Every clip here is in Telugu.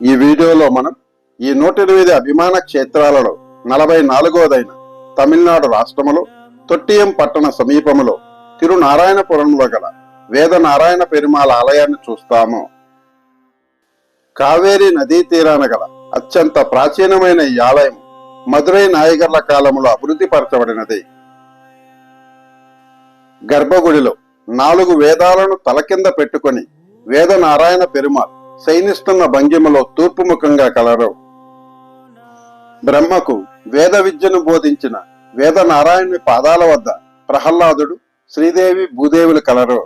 ఈ వీడియోలో మనం ఈ నూట ఎనిమిది అభిమాన క్షేత్రాలలో నలభై నాలుగోదైన తమిళనాడు రాష్ట్రములో తొట్టియం పట్టణ సమీపములో తిరునారాయణపురంలో గల వేద నారాయణ పెరుమాల ఆలయాన్ని చూస్తాము. కావేరి నదీ తీరాన గల అత్యంత ప్రాచీనమైన ఈ ఆలయం మధురై నాయగర్ల కాలంలో అభివృద్ధి పరచబడినది. గర్భగుడిలో నాలుగు వేదాలను తల కింద పెట్టుకొని వేద నారాయణ పెరుమాళ్ శయనిస్తున్న భంగిమలో తూర్పుముఖంగా కలరు బ్రహ్మకు వేద విద్యను బోధించిన వేద నారాయణుని పాదాల వద్ద ప్రహ్లాదుడు శ్రీదేవి భూదేవులు కలరు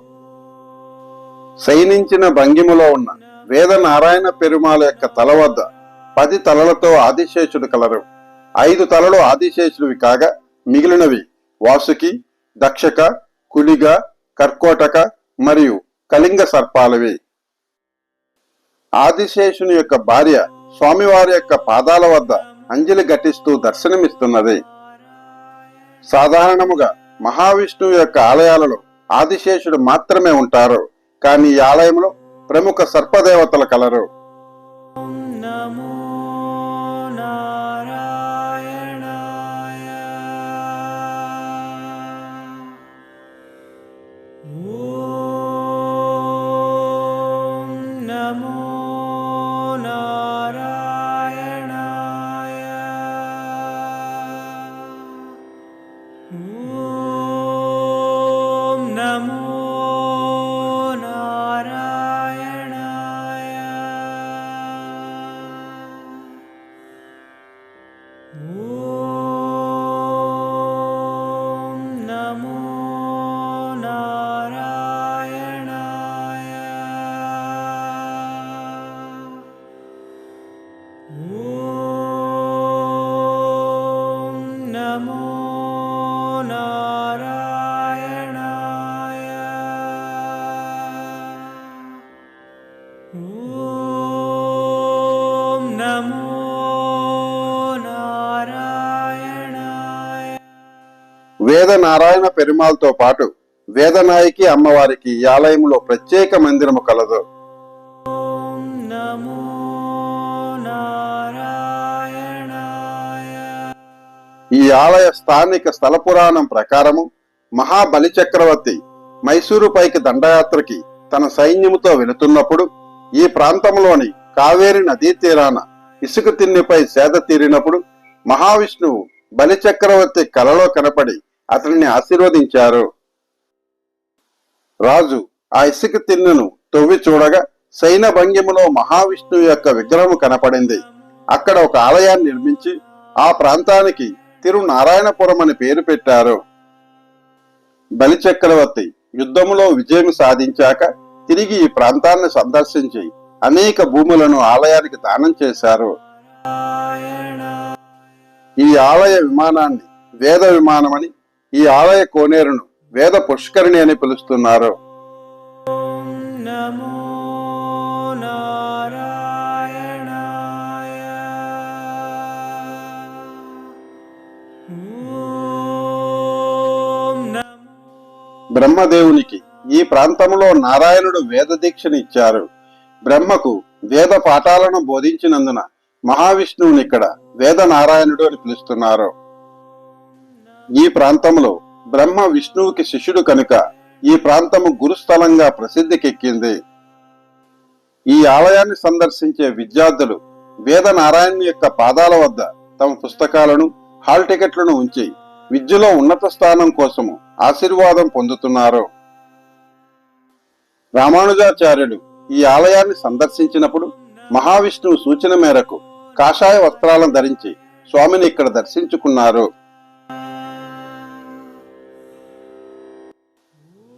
శయనించిన భంగిమలో ఉన్న వేద నారాయణ పెరుమాల యొక్క తల వద్ద పది తలలతో ఆదిశేషుడు కలరు ఐదు తలలు ఆదిశేషుడివి కాగా మిగిలినవి వాసుకి దక్షక కులిగ కర్కోటక మరియు కళింగ సర్పాలవి. ఆదిశేషుని యొక్క భార్య స్వామివారి యొక్క పాదాల వద్ద అంజలి ఘటిస్తూ దర్శనమిస్తున్నది. సాధారణముగా మహావిష్ణువు యొక్క ఆలయాలలో ఆదిశేషుడు మాత్రమే ఉంటారు. కానీ ఈ ఆలయంలో ప్రముఖ సర్పదేవతలు కలరు. Ooh. వేద నారాయణ పెరుమాళ్తో పాటు వేదనాయకి అమ్మవారికి ఈ ఆలయంలో ప్రత్యేక మందిరము కలదు. ఈ ఆలయ స్థానిక స్థల పురాణం ప్రకారము మహాబలి చక్రవర్తి మైసూరు పైకి దండయాత్రకి తన సైన్యముతో వెళుతున్నప్పుడు ఈ ప్రాంతంలోని కావేరి నదీ తీరాన ఇసుక తిన్నిపై సేద తీరినప్పుడు మహావిష్ణువు బలి చక్రవర్తి కలలో కనపడి అతనిని ఆశీర్వదించారు. రాజు ఆ ఇసుక తిన్నెను తొవ్వి చూడగా సైన భంగిమలో మహావిష్ణువు యొక్క విగ్రహం కనపడింది. అక్కడ ఒక ఆలయాన్ని నిర్మించి ఆ ప్రాంతానికి తిరునారాయణపురం అని పేరు పెట్టారు. బలిచక్రవర్తి యుద్ధములో విజయం సాధించాక తిరిగి ఈ ప్రాంతాన్ని సందర్శించి అనేక భూములను ఆలయానికి దానం చేశారు. ఈ ఆలయ విమానాన్ని వేద విమానమని ఈ ఆలయ కోనేరును వేద పుష్కరిణి అని పిలుస్తున్నారు. బ్రహ్మదేవునికి ఈ ప్రాంతంలో నారాయణుడు వేద దీక్షను ఇచ్చారు. బ్రహ్మకు వేద పాఠాలను బోధించినందున మహావిష్ణువుని ఇక్కడ వేద నారాయణుడు అని పిలుస్తున్నారు. ఈ ప్రాంతంలో బ్రహ్మ విష్ణువుకి శిష్యుడు కనుక ఈ ప్రాంతము గురుస్థలంగా ప్రసిద్ధికెక్కింది. ఈ ఆలయాన్ని సందర్శించే విద్యార్థులు వేద నారాయణ యొక్క పాదాల వద్ద తమ పుస్తకాలను హాల్ టికెట్లను ఉంచి విద్యలో ఉన్నత స్థానం కోసము ఆశీర్వాదం పొందుతున్నారు. రామానుజాచార్యులు ఈ ఆలయాన్ని సందర్శించినప్పుడు మహావిష్ణువు సూచన మేరకు కాషాయ వస్త్రాలను ధరించి స్వామిని ఇక్కడ దర్శించుకున్నారు.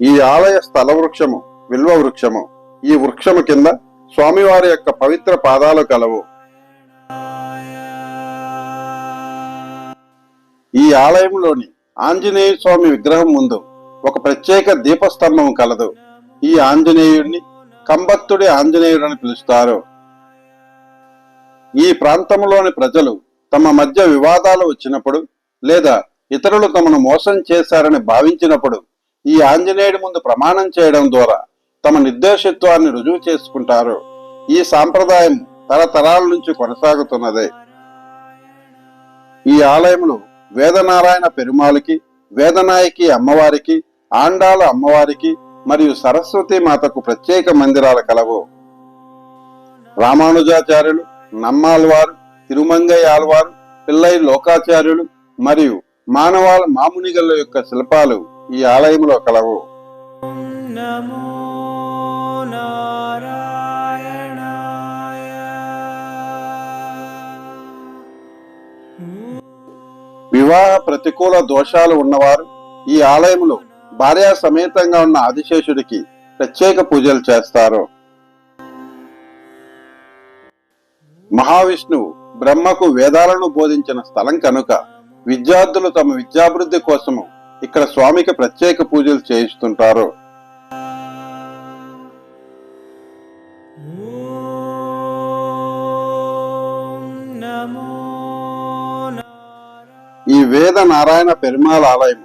ఈ ఆలయ స్థల వృక్షము విల్వ వృక్షము ఈ వృక్షము కింద స్వామివారి యొక్క పవిత్ర పాదాలు కలవు. ఈ ఆలయంలోని ఆంజనేయ స్వామి విగ్రహం ముందు ఒక ప్రత్యేక దీపస్తంభం కలదు. ఈ ఆంజనేయుడిని కంబత్తుడి ఆంజనేయుడని పిలుస్తారు. ఈ ప్రాంతంలోని ప్రజలు తమ మధ్య వివాదాలు వచ్చినప్పుడు లేదా ఇతరులు తమను మోసం చేశారని భావించినప్పుడు ఈ ఆంజనేయుడి ముందు ప్రమాణం చేయడం ద్వారా తమ నిర్దేశత్వాన్ని రుజువు చేసుకుంటారు. ఈ సాంప్రదాయం తరతరాల నుంచి కొనసాగుతున్నదే. ఈ ఆలయంలో వేదనారాయణ పెరుమాళికి వేదనాయకి అమ్మవారికి ఆండాల అమ్మవారికి మరియు సరస్వతి మాతకు ప్రత్యేక మందిరాలు కలవు. రామానుజాచార్యులు నమ్మాల్వారు తిరుమంగయ్య ఆల్వారు పిల్లై లోకాచార్యులు మరియు మానవాల మామునిగల యొక్క శిల్పాలు ఈ ఆలయంలో కలవు. వివాహ ప్రతికూల దోషాలు ఉన్నవారు ఈ ఆలయంలో భార్యా సమేతంగా ఉన్న ఆదిశేషుడికి ప్రత్యేక పూజలు చేస్తారు. మహావిష్ణువు బ్రహ్మకు వేదాలను బోధించిన స్థలం కనుక విద్యార్థులు తమ విద్యాభివృద్ధి కోసము ఇక్కడ స్వామికి ప్రత్యేక పూజలు చేయిస్తుంటారు. ఈ వేద నారాయణ పెరుమాల ఆలయం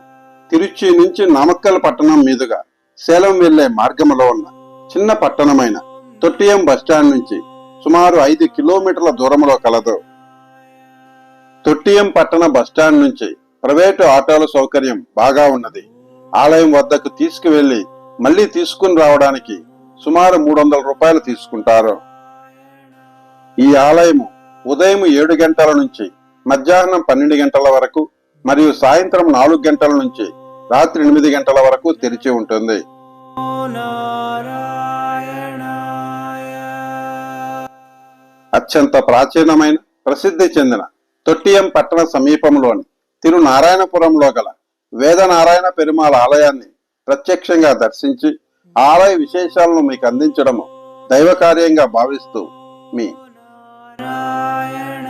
తిరుచి నుంచి నామక్కల్ పట్టణం మీదుగా సేలం వెళ్ళే మార్గంలో ఉన్న చిన్న పట్టణమైన తొట్టియం బస్టాండ్ నుంచి సుమారు ఐదు కిలోమీటర్ల దూరంలో కలదు. తొట్టియం పట్టణ బస్టాండ్ నుంచి ప్రైవేటు ఆటోల సౌకర్యం బాగా ఉన్నది. ఆలయం వద్దకు తీసుకువెళ్ళి మళ్ళీ తీసుకుని రావడానికి సుమారు మూడు వందల రూపాయలు తీసుకుంటారు. ఈ ఆలయము ఉదయం ఏడు గంటల నుంచి మధ్యాహ్నం పన్నెండు గంటల వరకు మరియు సాయంత్రం నాలుగు గంటల నుంచి రాత్రి ఎనిమిది గంటల వరకు తెరిచి ఉంటుంది. అత్యంత ప్రాచీనమైన ప్రసిద్ధి చెందిన తొట్టియం పట్టణ సమీపంలోని తిరునారాయణపురంలో గల వేదనారాయణ పెరుమాళ ఆలయాన్ని ప్రత్యక్షంగా దర్శించి ఆలయ విశేషాలను మీకు అందించడము దైవ కార్యంగా భావిస్తూ మీ నారాయణ